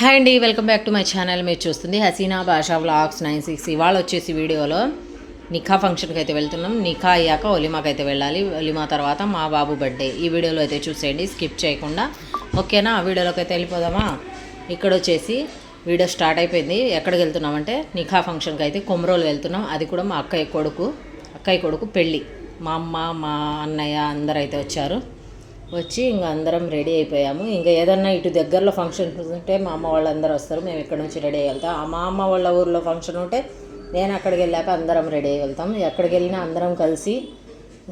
Hi అండి welcome back to my channel. మీరు చూస్తుంది హసీనా భాషా వ్లాగ్స్ నైన్ సిక్స్ ఇవాళ వచ్చేసి వీడియోలో నిఖా ఫంక్షన్కి అయితే వెళ్తున్నాం. నిఖా అయ్యాక ఒలిమాకి అయితే వెళ్ళాలి. ఒలిమా తర్వాత మా బాబు బర్త్డే ఈ వీడియోలో అయితే చూసేయండి స్కిప్ చేయకుండా. ఓకేనా? ఆ వీడియోలోకి అయితే వెళ్ళిపోదామా? ఇక్కడ వచ్చేసి వీడియో స్టార్ట్ అయిపోయింది. ఎక్కడికి వెళ్తున్నామంటే నిఖా ఫంక్షన్కి అయితే కొమరోలు వెళ్తున్నాం. అది కూడా మా అక్కయ్య కొడుకు అక్కయ్య కొడుకు పెళ్ళి. మా అమ్మ మా అన్నయ్య అందరైతే అయితే వచ్చారు. వచ్చి ఇంకా అందరం రెడీ అయిపోయాము. ఇంకా ఏదన్నా ఇటు దగ్గరలో ఫంక్షన్ ఉంటే మా అమ్మ వాళ్ళందరూ వస్తారు. మేము ఇక్కడ నుంచి రెడీ అయ్యి వెళ్తాం. ఆ మా అమ్మ వాళ్ళ ఊర్లో ఫంక్షన్ ఉంటే నేను అక్కడికి వెళ్ళాక అందరం రెడీ అయ్యి వెళ్తాం. ఎక్కడికి వెళ్ళినా అందరం కలిసి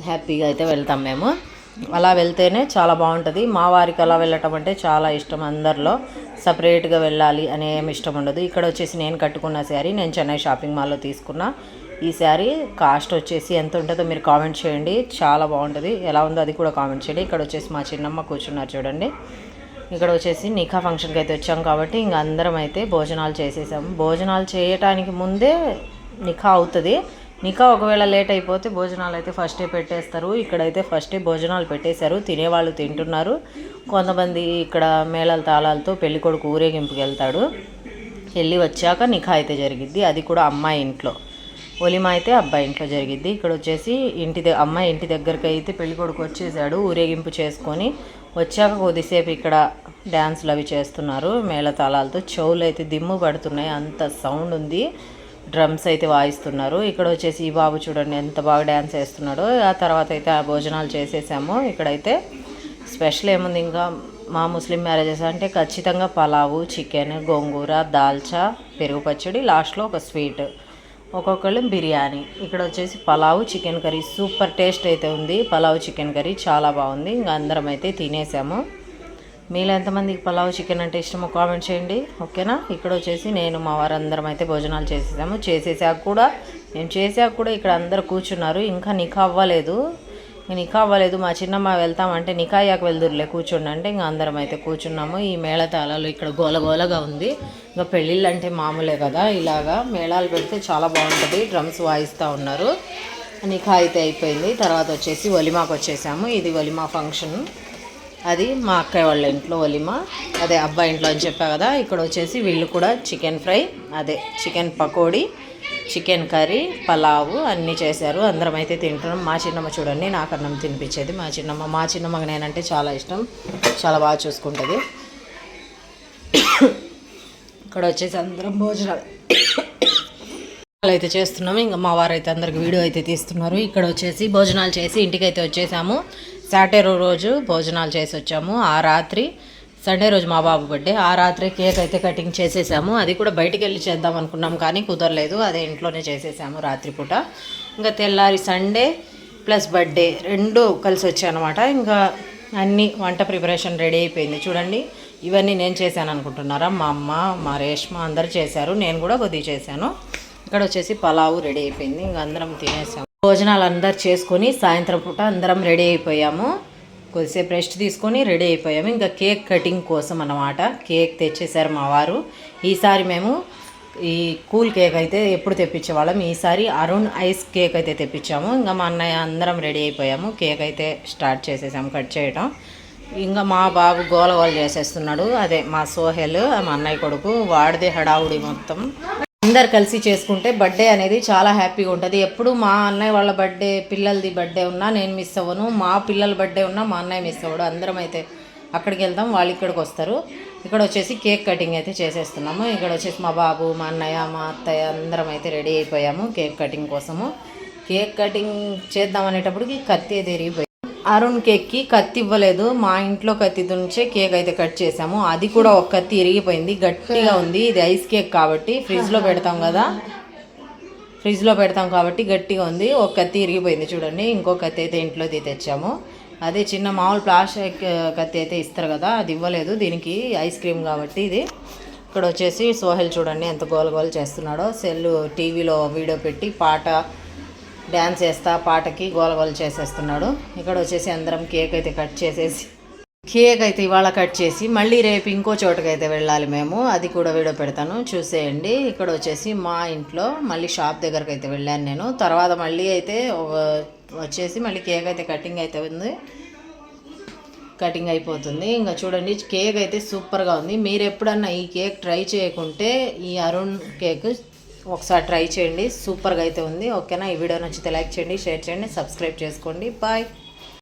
హ్యాపీగా అయితే వెళ్తాం మేము. అలా వెళ్తేనే చాలా బాగుంటుంది. మా వారికి అలా వెళ్ళటం అంటే చాలా ఇష్టం అందరిలో. సపరేట్గా వెళ్ళాలి అనే ఏమి ఇష్టం ఉండదు. ఇక్కడ వచ్చేసి నేను కట్టుకున్న శారీ నేను చెన్నై షాపింగ్ మాల్లో తీసుకున్న. ఈ శారీ కాస్ట్ వచ్చేసి ఎంత ఉంటుందో మీరు కామెంట్ చేయండి. చాలా బాగుంటుంది. ఎలా ఉందో అది కూడా కామెంట్ చేయండి. ఇక్కడ వచ్చేసి మా చిన్నమ్మ కూర్చున్నారు చూడండి. ఇక్కడ వచ్చేసి నిఖా ఫంక్షన్కి అయితే వచ్చాం కాబట్టి ఇంక అందరం అయితే భోజనాలు చేసేసాము భోజనాలు చేయటానికి ముందే నిఖా అవుతుంది. ఇంకా ఒకవేళ లేట్ అయిపోతే భోజనాలు అయితే ఫస్టే పెట్టేస్తారు. ఇక్కడైతే ఫస్టే భోజనాలు పెట్టేశారు. తినేవాళ్ళు తింటున్నారు. కొంతమంది ఇక్కడ మేళాల తాళాలతో పెళ్ళి కొడుకు ఊరేగింపుకి వెళ్తాడు. వెళ్ళి వచ్చాక నిఖా అయితే జరిగిద్ది. అది కూడా అమ్మాయి ఇంట్లో. ఒలిమ అయితే అబ్బాయి ఇంట్లో జరిగిద్ది. ఇక్కడ వచ్చేసి ఇంటి దగ్గర అమ్మాయి ఇంటి దగ్గరికి అయితే పెళ్ళి కొడుకు వచ్చేసాడు ఊరేగింపు చేసుకొని వచ్చాక కొద్దిసేపు ఇక్కడ డ్యాన్స్లు అవి చేస్తున్నారు. మేళతాళాలతో చెవులు అయితే దిమ్ము పడుతున్నాయి. అంత సౌండ్ ఉంది. డ్రమ్స్ అయితే వాయిస్తున్నారు. ఇక్కడ వచ్చేసి ఈ బాబు చూడండి ఎంత బాగా డ్యాన్స్ వేస్తున్నాడో ఆ తర్వాత అయితే ఆ భోజనాలు చేసేసాము. ఇక్కడైతే స్పెషల్ ఏముంది ఇంకా మా ముస్లిం మ్యారేజెస్ అంటే ఖచ్చితంగా పలావు చికెన్ గోంగూర దాల్చా పెరుగు పచ్చడి లాస్ట్లో ఒక స్వీట్ ఒక్కొక్కళ్ళు బిర్యానీ. ఇక్కడ వచ్చేసి pulao chicken curry super taste అయితే ఉంది. పలావు చికెన్ కర్రీ చాలా బాగుంది. ఇంకా అందరం అయితే తినేసాము. మీలో ఎంతమందికి పలావ్ చికెన్ అంటే ఇష్టమో కామెంట్ చేయండి ఓకేనా? ఇక్కడ వచ్చేసి నేను మా వారందరం అయితే భోజనాలు చేసేసాము. చేసేసాక కూడా మేము చేసాక కూడా ఇక్కడ అందరు కూర్చున్నారు. ఇంకా నిఖా అవ్వలేదు. నిఖా అవ్వలేదు. మా చిన్నమ్మ వెళ్తామంటే నిఖా అయ్యాక వెళ్దురులే కూర్చోండి అంటే ఇంకా అందరం అయితే కూర్చున్నాము. ఈ మేళతాళాలు ఇక్కడ గోలగోలగా ఉంది. ఇంకా పెళ్ళిళ్ళు అంటే మామూలే కదా ఇలాగా మేళాలు పెడితే చాలా బాగుంటుంది. డ్రమ్స్ వాయిస్తూ ఉన్నారు. నిఖా అయితే అయిపోయింది. తర్వాత వచ్చేసి ఒలిమాకు వచ్చేసాము. ఇది ఒలిమా ఫంక్షన్. అది మా అక్కయ్య వాళ్ళ ఇంట్లో ఒలిమ అదే అబ్బాయి ఇంట్లో అని చెప్పా కదా ఇక్కడ వచ్చేసి వీళ్ళు కూడా చికెన్ ఫ్రై అదే chicken pakodi chicken curry pulao అన్నీ చేశారు. అందరం అయితే తింటున్నాం. మా చిన్నమ్మ చూడండి నాకు అన్నం తినిపించేది. మా చిన్నమ్మ మా చిన్నమ్మకి నేనంటే చాలా ఇష్టం. చాలా బాగా చూసుకుంటుంది. ఇక్కడ వచ్చేసి అందరం భోజనాలు అయితే చేస్తున్నాము. ఇంకా మా వారు అయితే అందరికి వీడియో అయితే తీస్తున్నారు. ఇక్కడ వచ్చేసి భోజనాలు చేసి ఇంటికి అయితే వచ్చేసాము. సాటర్డే రోజు భోజనాలు చేసి వచ్చాము ఆ రాత్రి సండే రోజు మా బాబు బర్త్డే. ఆ రాత్రి కేక్ అయితే కటింగ్ చేసేసాము. అది కూడా బయటికి వెళ్ళి చేద్దాం అనుకున్నాం కానీ కుదరలేదు. అదే ఇంట్లోనే చేసేసాము రాత్రిపూట. ఇంకా తెల్లారి సండే ప్లస్ బర్త్డే రెండు కలిసి వచ్చాయన్నమాట ఇంకా అన్ని వంట ప్రిపరేషన్ రెడీ అయిపోయింది. చూడండి ఇవన్నీ నేను చేశాను అనుకుంటున్నారా? మా అమ్మ మా రేష్మ అందరు చేశారు. నేను కూడా కొద్దిగా చేశాను. ఇక్కడ వచ్చేసి పలావు రెడీ అయిపోయింది. ఇంకా అందరం తినేసాము. భోజనాలు అందరు చేసుకొని సాయంత్రం పూట అందరం రెడీ అయిపోయాము. కొద్దిసేపు రెస్ట్ తీసుకొని రెడీ అయిపోయాము. ఇంకా కేక్ కటింగ్ కోసం అన్నమాట. కేక్ తెచ్చేసారు మా వారు. ఈసారి మేము ఈ కూల్ కేక్ అయితే ఎప్పుడు తెప్పించేవాళ్ళం? ఈసారి అరుణ్ ఐస్ కేక్ అయితే తెప్పించాము. ఇంకా మా అన్నయ్య అందరం రెడీ అయిపోయాము. కేక్ అయితే స్టార్ట్ చేసేసాము కట్ చేయడం ఇంకా మా బాబు గోల గోల చేసేస్తున్నాడు. అదే మా సోహెల్ మా అన్నయ్య కొడుకు. వాడిదే హడావుడి మొత్తం. అందరు కలిసి చేసుకుంటే బర్త్డే అనేది చాలా హ్యాపీగా ఉంటుంది. ఎప్పుడు మా అన్నయ్య వాళ్ళ బర్త్డే పిల్లలది బర్త్డే ఉన్నా నేను మిస్ అవ్వను. మా పిల్లల బర్త్డే ఉన్నా మా అన్నయ్య మిస్ అవ్వడు. అందరం అయితే అక్కడికి వెళ్తాం వాళ్ళు ఇక్కడికి వస్తారు. ఇక్కడ వచ్చేసి కేక్ కటింగ్ అయితే చేసేస్తున్నాము. ఇక్కడ వచ్చేసి మా బాబు మా అన్నయ్య మా అత్తయ్య అందరం అయితే రెడీ అయిపోయాము కేక్ కటింగ్ కోసము. కేక్ కటింగ్ చేద్దాం అనేటప్పటికి కత్తి అయితే అరుణ్ కేక్కి కత్తి ఇవ్వలేదు. మా ఇంట్లో కత్తి నుంచే కేక్ అయితే కట్ చేసాము అది కూడా ఒక కత్తి ఇరిగిపోయింది. గట్టిగా ఉంది. ఇది ఐస్ కేక్ కాబట్టి ఫ్రిడ్జ్లో పెడతాం కదా. ఫ్రిడ్జ్లో పెడతాం కాబట్టి గట్టిగా ఉంది. ఒక కత్తి ఇరిగిపోయింది చూడండి. ఇంకో కత్తి అయితే ఇంట్లో తెచ్చాము. అదే చిన్న మామూలు ప్లాస్టిక్ కత్తి అయితే ఇస్తారు కదా. అది ఇవ్వలేదు. దీనికి ఐస్ క్రీమ్ కాబట్టి ఇది. ఇక్కడ వచ్చేసి సోహెల్ చూడండి ఎంత గోల గోల చేస్తున్నాడో. సెల్ టీవీలో వీడియో పెట్టి పాట డ్యాన్స్ వేస్తా పాటకి గోలగోల చేసేస్తున్నాడు. ఇక్కడ వచ్చేసి అందరం కేక్ అయితే కట్ చేసేసి కేక్ అయితే ఇవాళ కట్ చేసి మళ్ళీ రేపు ఇంకో చోటకైతే వెళ్ళాలి మేము. అది కూడా వీడియో పెడతాను. చూసేయండి. ఇక్కడ వచ్చేసి మా ఇంట్లో మళ్ళీ షాప్ దగ్గరకు అయితే వెళ్ళాను నేను. తర్వాత మళ్ళీ అయితే వచ్చేసి మళ్ళీ కేక్ అయితే కటింగ్ అయితే ఉంది. కటింగ్ అయిపోతుంది. ఇంకా చూడండి కేక్ అయితే సూపర్గా ఉంది. మీరు ఎప్పుడన్నా ఈ కేక్ ట్రై చేయకుంటే ఈ అరుణ్ కేక్ ఒకసారి ట్రై చేయండి. సూపర్గా అయితే ఉంది. ఓకేనా ఈ వీడియో నచ్చితే లైక్ చేయండి షేర్ చేయండి సబ్స్క్రైబ్ చేసుకోండి. బాయ్